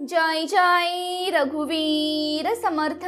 जय जय रघुवीर समर्थ.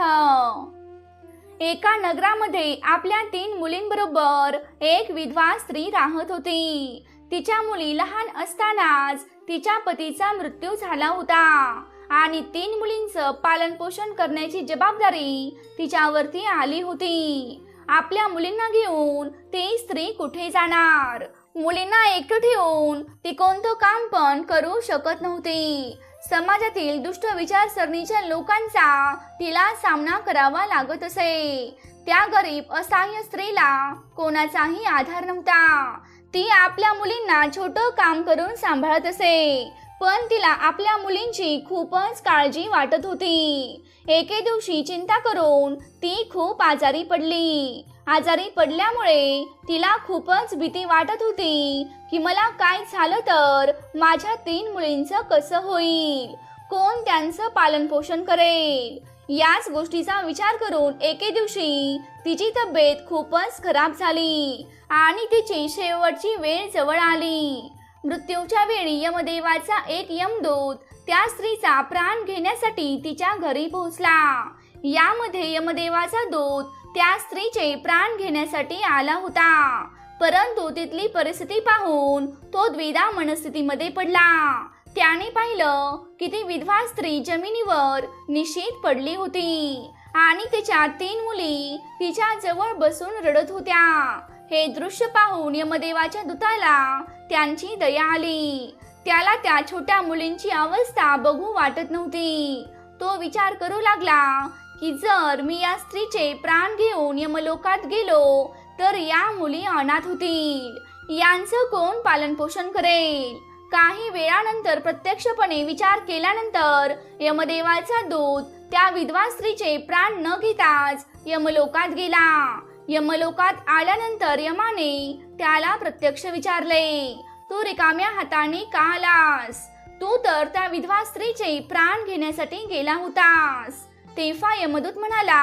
एका नगरामध्ये आपल्या तीन मुलींबरोबर एक विधवा स्त्री राहत होती. तिच्या मुली लहान असतानाच तिच्या पतीचा मृत्यू झाला होता. आणि तीन मुलींचं पालन पोषण करण्याची जबाबदारी तिच्यावरती आली होती. आपल्या मुलींना घेऊन ती स्त्री कुठे जाणार? मुलींना एकटं ठेवून ती कोणतं काम पण करू शकत नव्हती. समाजातील दुष्ट विचारसरणीच्या लोकांचा तिला सामना करावा लागत असे. त्या गरीब असहाय्य स्त्रीला कोणाचाही आधार नव्हता. ती आपल्या मुलींना छोटं काम करून सांभाळत असे. पण तिला आपल्या मुलींची खूपच काळजी वाटत होती. एके दिवशी चिंता करून ती खूप आजारी पडली. आजारी पडल्यामुळे तिला खूपच भीती वाटत होती की मला काय झालं तर माझ्या तीन मुलींचं कसं होईल? कोण त्यांचं पालन पोषण करेल? याच गोष्टीचा विचार करून एके दिवशी तिची तब्येत खूपच खराब झाली आणि तिची शेवटची वेळ जवळ आली. मृत्यूच्या वेळी यमदेवाचा एक यमदूत त्या स्त्रीचा प्राण घेण्यासाठी तिच्या घरी पोहोचला. यामध्ये यमदेवाचा दूत त्या स्त्रीचे प्राण घेण्यासाठी आला होता. परंतु तिथली परिस्थिती पाहून तो द्विधा मनस्थितीमध्ये पडला. त्याने पाहिलं की ती विधवा स्त्री जमिनीवर निशीत पडली होती आणि तिच्या तीन मुली तिच्या जवळ बसून रडत होत्या. हे दृश्य पाहून यमदेवाच्या दूताला त्यांची दया आली. त्याला त्या छोट्या मुलींची अवस्था बघू वाटत नव्हती. तो विचार करू लागला की जर मी या स्त्रीचे प्राण घेऊन यमलोकात गेलो तर या मुली अनाथ होतील. यांचं कोण पालन पोषण करेल? काही वेळानंतर प्रत्यक्षपणे विचार केल्यानंतर यमदेवाचा दूत त्या विधवा स्त्रीचे प्राण न घेताच यमलोकात गेला. यमलोकात आल्यानंतर यमाने त्याला प्रत्यक्ष विचारले तू रिकाम्या हाताने का आलास? तू तर त्या विधवा स्त्रीचे प्राण घेण्यासाठी गेला होतास. तेव्हा यमदूत म्हणाला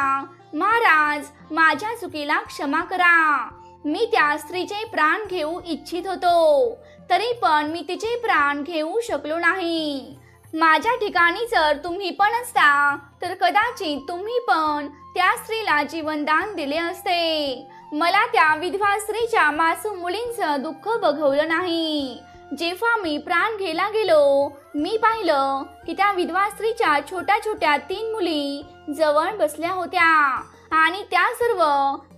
महाराज माझ्या चुकीला क्षमा करा. मी त्या स्त्रीचे प्राण घेऊ इच्छित होतो. तरी पण मी तिचे प्राण घेऊ शकलो नाही. माझ्या ठिकाणी जर तुम्ही पण असता तर कदाचित तुम्ही पण त्या स्त्रीला जीवनदान दिले असते. मला त्या विधवा स्त्रीच्या मासूम मुलींचं दुःख बघवलं नाही. जेव्हा मी प्राण घ्यायला गेलो मी पाहिलं की त्या विधवा स्त्रीच्या छोट्या छोट्या तीन मुली जवळ बसल्या होत्या आणि त्या सर्व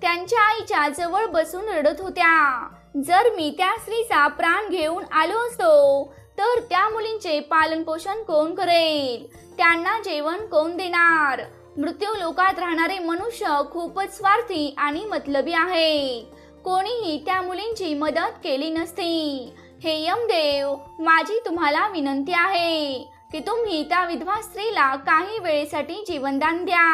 त्यांच्या आईच्या जवळ बसून रडत होत्या. जर मी त्या स्त्रीचा प्राण घेऊन आलो असतो तर त्या मुलींचे पालन पोषण कोण करेल? त्यांना जेवण कोण देणार? मृत्यू लोकात राहणारे मनुष्य खूपच स्वार्थी आणि मतलबी आहे. कोणीही त्या मुलींची मदत केली नसती. हे यमदेव माझी तुम्हाला विनंती आहे की तुम्ही त्या विधवा स्त्रीला काही वेळेसाठी जीवनदान द्या.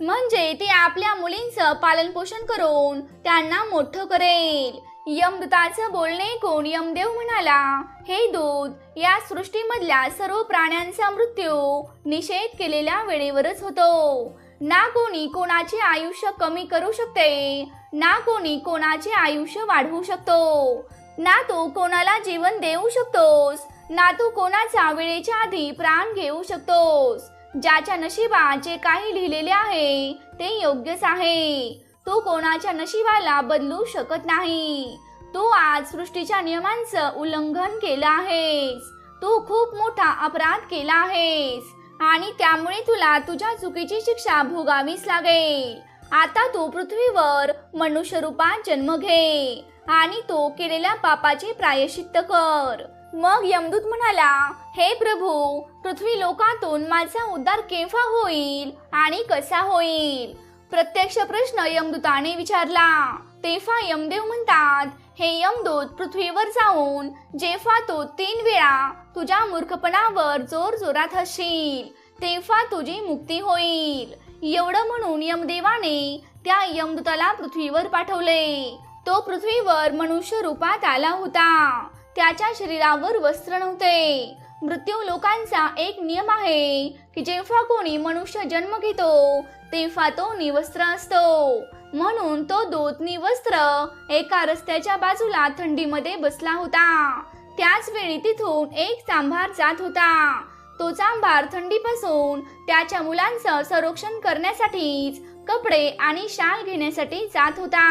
म्हणजे ती आपल्या मुलींचं पालन पोषण करून त्यांना मोठं करेल. यमदूताचं बोलणे कोण यमदेव म्हणाला हे दूध या सृष्टीमधल्या सर्व प्राण्यांचा मृत्यू निषेध केलेल्या वेळेवरच होतो. ना कोणी कोणाचे आयुष्य कमी करू शकते ना कोणी कोणाचे आयुष्य वाढवू शकतो. ना तू कोणाला जीवन देऊ शकतोस ना तू कोणाचा वेळेच्या आधी प्राण घेऊ शकतोस. ज्याच्या नशिबात जे काही लिहिलेले आहे ते योग्यच आहे. तू कोणाच्या नशिबाला बदलू शकत नाही. तू आज सृष्टीच्या नियमांचं उल्लंघन केलं आहेस. तू खूप मोठा अपराध केला आहेस. आणि त्यामुळे तुला तुझ्या चुकीची शिक्षा भोगावीच लागेल. आता तू पृथ्वीवर मनुष्य रूपात जन्म घे आणि तो केलेल्या पापाचे प्रायश्चित्त कर. मग यमदूत म्हणाला हे प्रभू पृथ्वी लोकातून माझा उद्धार केव्हा होईल आणि कसा होईल? प्रत्यक्ष प्रश्न यमदूताने विचारला. तेव्हा यमदेव म्हणतात हे यमदूत पृथ्वीवर जाऊन जेव्हा तो तीन वेळा तुझ्या मूर्खपणावर जोर जोरात हसशील तेव्हा तुझी मुक्ती होईल. एवढं म्हणून यमदेवाने त्या यमदूताला पृथ्वीवर पाठवले. तो पृथ्वीवर मनुष्य रूपात आला होता. त्याच्या शरीरावर वस्त्र नव्हते. मृत्यू लोकांचा एक नियम आहे की जेव्हा कोणी मनुष्य जन्म घेतो तेव्हा तो निवस्त्र असतो. म्हणून तो दोत निवस्त्र एका रस्त्याच्या बाजूला थंडीमध्ये बसला होता. त्याच वेळी तिथून एक सांभार जात होता. तो चांभार थंडीपासून त्याच्या मुलांचं संरक्षण करण्यासाठीच कपडे आणि शाल घेण्यासाठी जात होता.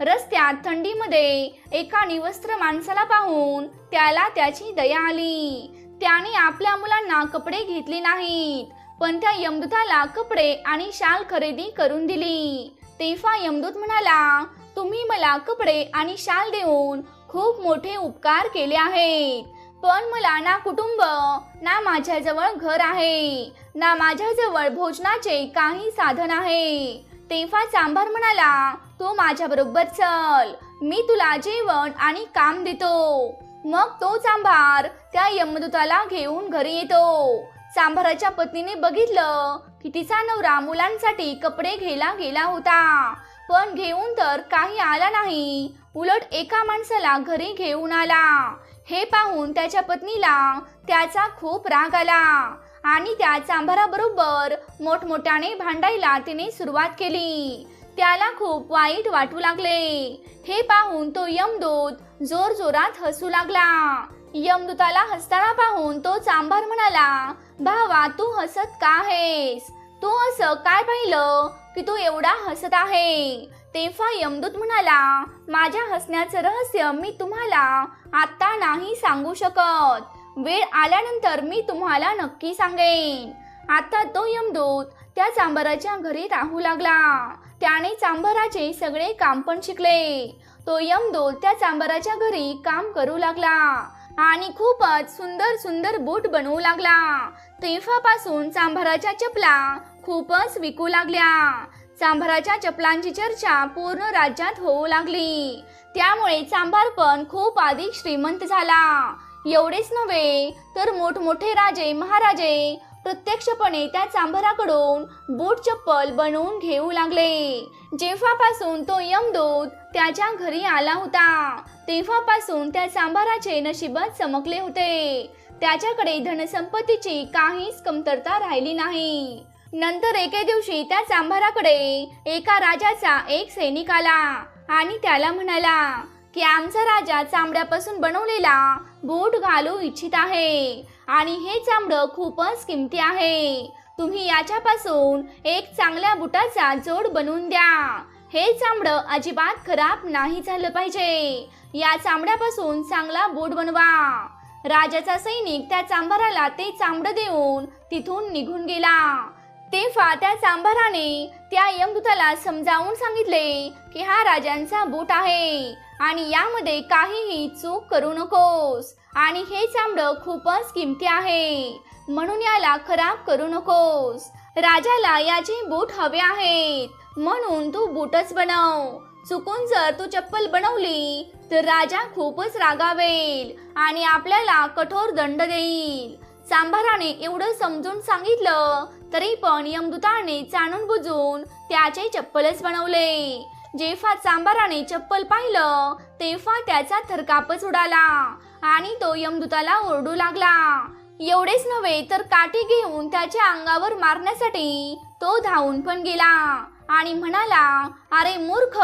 रस्त्यात थंडीमध्ये एका निवस्त्र माणसाला पाहून त्याला त्याची दया आली. त्याने आपल्या मुलांना कपडे घेतले नाहीत पण त्या यमदूताला कपडे आणि शाल खरेदी करून दिली. तेव्हा यमदूत म्हणाला तुम्ही मला कपडे आणि शाल देऊन खूप मोठे उपकार केले आहेत. पण मला ना कुटुंब ना माझ्याजवळ घर आहे ना माझ्याजवळ भोजनाचे काही साधन आहे. तेव्हा चांभार म्हणाला तू माझ्या बरोबर चल मी तुला जेवण आणि काम देतो. मग तो सांभार त्या यमदूताला घेऊन घरी येतो. सांभाराच्या पत्नीने बघितलं की तिचा नवरा मुलांसाठी कपडे घ्यायला गेला होता. पण घेऊन तर काही आला नाही. उलट एका माणसाला घरी घेऊन आला. हे पाहून त्याच्या पत्नीला त्याचा खूप राग आला आणि त्या चांभाराबरोबर मोठमोठ्याने भांडायला तिने सुरुवात केली. त्याला खूप वाईट वाटू लागले. हे पाहून तो यमदूत जोर जोरात हसू लागला. यमदूताला हसताना पाहून तो चांभार म्हणाला भावा तू हसत का आहेस? तू असं काय पाहिलं की तू एवढा हसत आहे? तेव्हा यमदूत म्हणाला माझ्या हसण्याचं रहस्य मी तुम्हाला आता नाही सांगू शकत. वेळ आल्यानंतर मी तुम्हाला नक्की सांगेन. आता तो यमदूत त्या चांभाराच्या घरी राहू लागला. त्याने चांभाराचे सगळे काम पण शिकले. तो यमदूत त्या चांबराच्या घरी काम करू लागला आणि खूपच सुंदर सुंदर बूट बनवू लागला. तेव्हापासून चांभाराच्या चपला खूपच विकू लागल्या. चांभाराच्या चपलांची चर्चा पूर्ण राज्यात होऊ लागली. त्यामुळे चांभार पण खूप अधिक श्रीमंत झाला. एवढेच नव्हे तर मोठमोठे राजे महाराजे प्रत्यक्षपणे त्या चांभाराकडून बूट चप्पल बनवून घेऊ लागले. जेव्हापासून तो यमदूत त्याच्या घरी आला होता तेव्हापासून त्या चांभाराचे नशिबात चमकले होते. त्याच्याकडे धनसंपत्तीची काहीच कमतरता राहिली नाही. नंतर एके दिवशी त्या चांभाराकडे एका राजाचा एक सैनिक आला आणि त्याला म्हणाला की आमचा राजा चांबड्यापासून बनवलेला बूट घालू इच्छित आहे आणि हे चांबडं खूपच किमती आहे. तुम्ही याच्यापासून एक चांगल्या बुटाचा जोड बनवून द्या. हे चांबडं अजिबात खराब नाही झालं पाहिजे. या चांबड्यापासून चांगला बूट बनवा. राजाचा सैनिक त्या चांभाराला ते चांबडं देऊन तिथून निघून गेला. तेव्हा त्या चांभाराने त्या यमदूताला समजावून सांगितले की हा राजांचा बूट आहे आणि यामध्ये काहीही चूक करू नकोस आणि हे चांबडं खूपच किमती आहे. म्हणून याला खराब करू नकोस. राजाला याचे बूट हवे आहेत. म्हणून तू बूटच बनव. चुकून जर तू चप्पल बनवली तर राजा खूपच रागावेल आणि आपल्याला कठोर दंड देईल. चांभाराने एवढं समजून सांगितलं तरी पण यमदूताने जाणून बुजून त्याचे चप्पलच बनवले. जेव्हा चांबराने चप्पल पाहिलं तेव्हा त्याचा थरकापच उडाला आणि तो यमदूताला ओरडू लागला. एवढेच नव्हे तर काठी घेऊन त्याच्या अंगावर मारण्यासाठी तो धावून पण गेला आणि म्हणाला अरे मूर्ख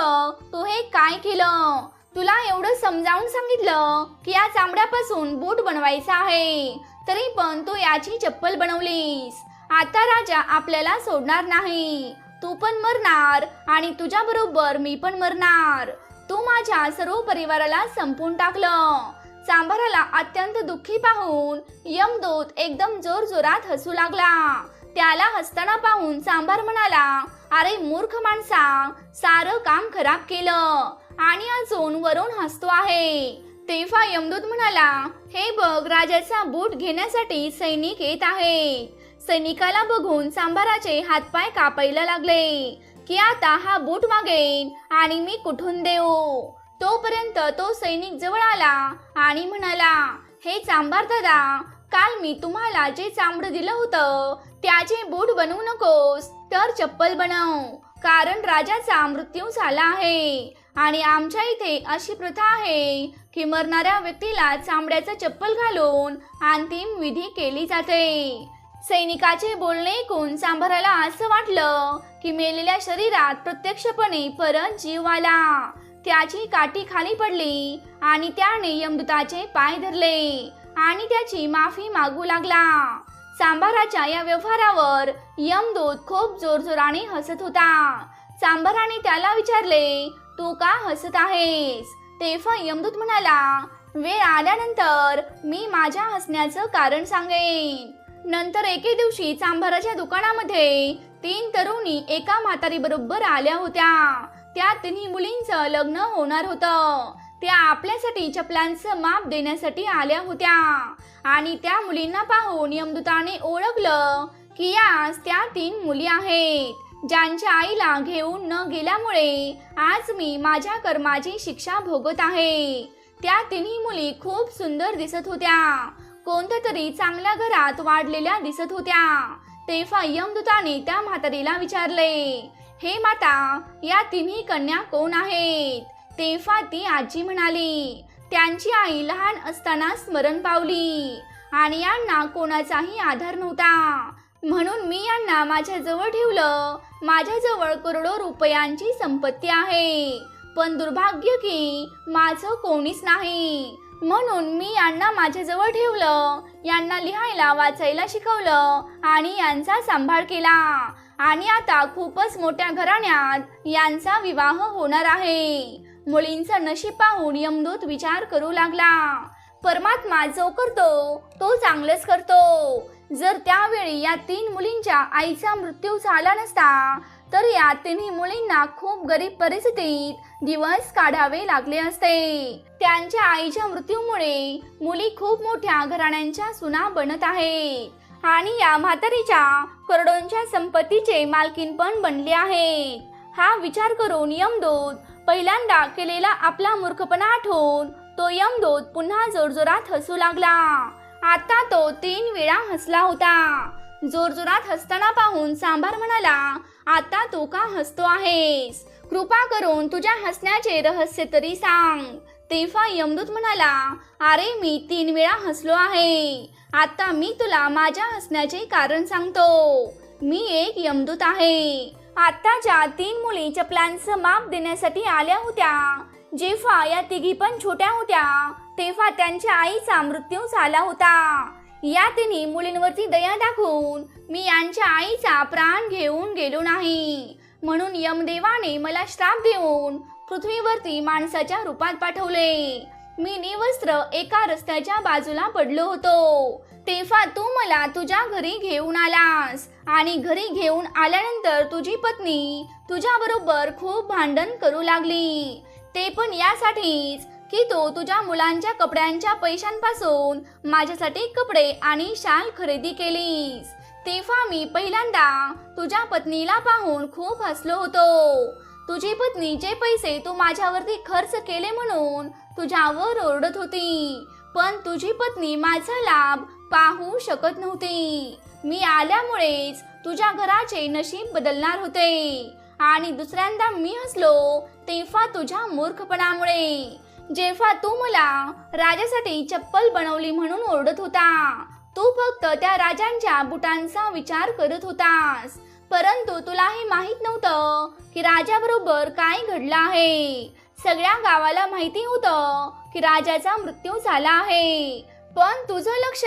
तू हे काय केलं? तुला एवढं समजावून सांगितलं की या चामड्यापासून बूट बनवायचा आहे. तरी पण तू याची चप्पल बनवलीस. आता राजा आपल्याला सोडणार नाही. तू पण मरणार आणि तुझ्या बरोबर मी पण मरणार. तू माझ्या सर्व परिवाराला संपून टाकलं. सांभाराला अत्यंत दुःखी पाहून यमदूत एकदम जोर जोरात हसू लागला. त्याला हसताना पाहून सांभार म्हणाला अरे मूर्ख माणसा सारं काम खराब केलं आणि अजून वरून हसतो आहे. तेव्हा यमदूत म्हणाला हे बघ राजाचा बूट घेण्यासाठी सैनिक येत आहे. सैनिकाला बघून सांबाराचे हातपाय कापायला लागले की आता हा बूट मागेन आणि मी कुठून देऊ? तोपर्यंत तो सैनिक जवळ आला आणि म्हणाला हे चांबार दादा काल मी तुम्हाला जे चांबड दिलं होतं त्याचे बूट बनवू नकोस तर चप्पल बनव कारण राजाचा मृत्यू झाला आहे आणि आमच्या इथे अशी प्रथा आहे की मरणाऱ्या व्यक्तीला चांबड्याचं चप्पल घालून अंतिम विधी केली जाते. सैनिकाचे बोलणे ऐकून सांभाराला असं वाटलं की मेलेल्या शरीरात प्रत्यक्षपणे परत जीव आला त्याची काठी खाली पडली आणि त्याने यमदूताचे पाय धरले आणि त्याची माफी मागू लागला. सांभाराच्या या व्यवहारावर यमदूत खूप जोरजोराने हसत होता. सांभाराने त्याला विचारले तू का हसत आहेस? तेव्हा यमदूत म्हणाला वेळ आल्यानंतर मी माझ्या हसण्याचं कारण सांगेन. नंतर एके दिवशी चांभाराच्या दुकानामध्ये तीन तरुणी एका म्हातारी बरोबर आल्या होत्या. त्या तिन्ही मुलींचं लग्न होणार होतं. त्या आपल्यासाठी चपलांचं माप देण्यासाठी आल्या होत्या. आणि त्या मुलींना पाहून यमदूताने ओळखलं की यास त्या तीन मुली आहेत. ज्यांच्या आईला घेऊन न गेल्यामुळे आज मी माझ्या कर्माची शिक्षा भोगत आहे. त्या तिन्ही मुली खूप सुंदर दिसत होत्या. कोणत्या तरी चांगल्या घरात वाढलेल्या दिसत होत्या. तेव्हा यमदूताने त्या म्हातारीला विचारले हे माता या तिन्ही कन्या कोण आहेत? तेव्हा ती आजी म्हणाली त्यांची आई लहान असताना स्मरण पावली आणि यांना कोणाचाही आधार नव्हता. म्हणून मी यांना माझ्याजवळ ठेवलं. माझ्याजवळ करोडो रुपयांची संपत्ती आहे. पण दुर्भाग्य की माझं कोणीच नाही. म्हणून मी यांना माझ्याजवळ ठेवलं. यांना लिहायला वाचायला शिकवलं आणि यांचा सांभाळ केला. आणि आता खूपच मोठ्या घराण्यात यांचा विवाह होणार आहे. मुलींचं नशीब पाहून यमदूत विचार करू लागला. परमात्मा जो करतो तो चांगलंच करतो. जर त्यावेळी या तीन मुलींच्या आईचा मृत्यू झाला नसता तर या तिन्ही मुलींना खूप गरीब परिस्थितीत दिवस काढावे लागले असते. त्यांच्या आईच्या मृत्यूमुळे मुली खूप मोठ्या घराण्यांच्या सुना बनत आहेत आणि या म्हातारीच्या करोडोंच्या संपत्तीचे मालकीन पण बनले आहेत. हा विचार करून यमदूत पहिल्यांदा केलेला आपला मूर्खपणा आठवून तो यमदूत पुन्हा जोरजोरात हसू लागला. आता तो तीन वेळा हसला होता. जोरजोरात हसताना पाहून सांभार म्हणाला आता तू का हसतो आहेस? कृपा करून तुझ्या हसण्याचे रहस्य तरी सांग. तेव्हा यमदूत म्हणाला अरे मी तीन वेळा हसलो आहे. आता मी तुला माझ्या हसण्याचे कारण सांगतो. मी एक यमदूत आहे. आत्ताच्या तीन मुली चपलांचं माप देण्यासाठी आल्या होत्या. जेव्हा या तिघी पण छोट्या होत्या तेव्हा त्यांच्या आईचा मृत्यू झाला होता. या तिन्ही मुलींवरती दया दाखवून मी यांच्या आईचा प्राण घेऊन गेलो नाही. म्हणून यमदेवाने मला श्राप देऊन पृथ्वीवरती माणसाच्या रूपात पाठवले. मी निवस्त्र एका रस्त्याच्या बाजूला पडलो होतो. तेव्हा तू मला तुझ्या घरी घेऊन आलास आणि घरी घेऊन आल्यानंतर तुझी पत्नी तुझ्या बरोबर खूप भांडण करू लागली. ते पण यासाठीच की तू तुझ्या मुलांच्या कपड्यांच्या पैशांपासून माझ्यासाठी कपडे आणि शाल खरेदी केलीस. तेव्हा मी पहिल्यांदा तुझ्या पत्नीला पाहून खूप हसलो होतो. तुझी पत्नी जे पैसे तू माझ्यावरती खर्च केले म्हणून तुझ्यावर ओरडत होती. पण तुझी पत्नी माझा लाभ पाहू शकत नव्हती. मी आल्यामुळेच तुझ्या घराचे नशीब बदलणार होते. आणि दुसऱ्यांदा मी हसलो तेव्हा तुझ्या मूर्खपणामुळे. जेव्हा तू मला राजासाठी चप्पल बनवली म्हणून ओरडत होता तू फक्त त्या राजांच्या बुटांचा विचार करत होतास. परंतु तुला हे माहीत नव्हतं की राजाबरोबर काय घडलं आहे. सगळ्या गावाला माहिती होतं की राजाचा मृत्यू झाला आहे. पण तुझं लक्ष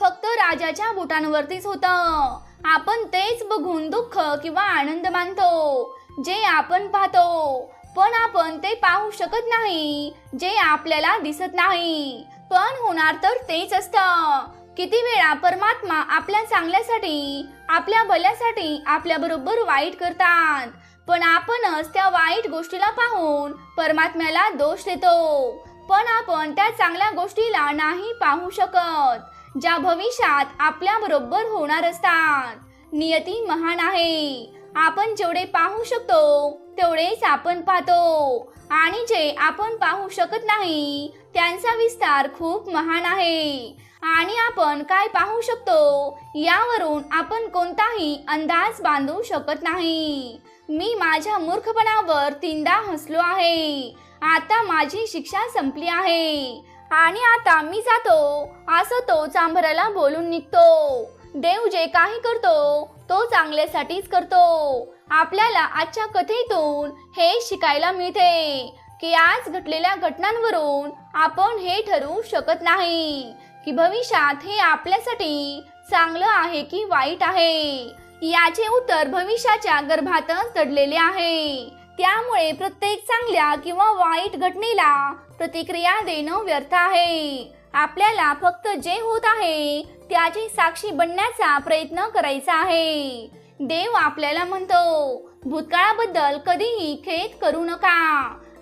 फक्त राजाच्या बुटांवरतीच होतं. आपण तेच बघून दुःख किंवा आनंद मानतो जे आपण पाहतो. पण आपण ते पाहू शकत नाही जे आपल्याला दिसत नाही. पण होणार तर तेच असतं. किती वेळा परमात्मा आपल्या चांगल्यासाठी आपल्या भल्यासाठी आपल्या बरोबर वाईट करतात. पण आपणच त्या वाईट गोष्टीला पाहून परमात्म्याला दोष देतो. पण आपण त्या चांगल्या गोष्टीला नाही पाहू शकत ज्या भविष्यात आपल्या बरोबर होणार असतात. नियती महान आहे. आपण जेवढे पाहू शकतो तेवढेच आपण पाहतो. आणि जे आपण पाहू शकत नाही त्यांचा विस्तार खूप महान आहे. आणि आपण काय पाहू शकतो? यावरून आपण कोणताही अंदाज बांधू शकत नाही. मी माझ्या मूर्खपणावर तीनदा हसलो आहे. आता माझी शिक्षा संपली आहे. आणि आता मी जातो. असं तो चांभराला बोलून निघतो. देव जे काही करतो तो चांगल्यासाठीच करतो. आपल्याला आजच्या कथेतून हे शिकायला मिळते की आज घडलेल्या घटनांवरून आपण हे ठरवू शकत नाही की भविष्यात हे आपल्यासाठी चांगलं आहे की वाईट आहे. याचे उत्तर भविष्याच्या गर्भातच दडलेले आहे. त्यामुळे प्रत्येक चांगल्या किंवा वाईट घटनेला प्रतिक्रिया देणं व्यर्थ आहे. आपल्याला फक्त जे होत आहे त्याची साक्षी बनण्याचा प्रयत्न करायचा आहे. देव आपल्याला म्हणतो भूतकाळाबद्दल कधीही खेद करू नका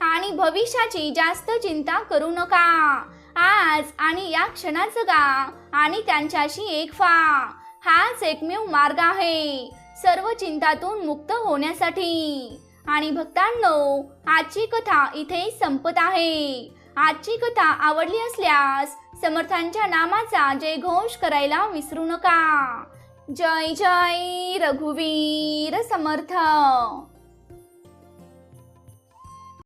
आणि भविष्याची जास्त चिंता करू नका. आज आणि या क्षणात जगा आणि त्यांच्याशी एक फा हाच एकमेव मार्ग आहे सर्व चिंतातून मुक्त होण्यासाठी. आणि भक्तांनो आजची कथा इथे संपत आहे. आजची कथा आवडली असल्यास समर्थांच्या नामाचा जयघोष करायला विसरू नका. जय जय रघुवीर समर्थ।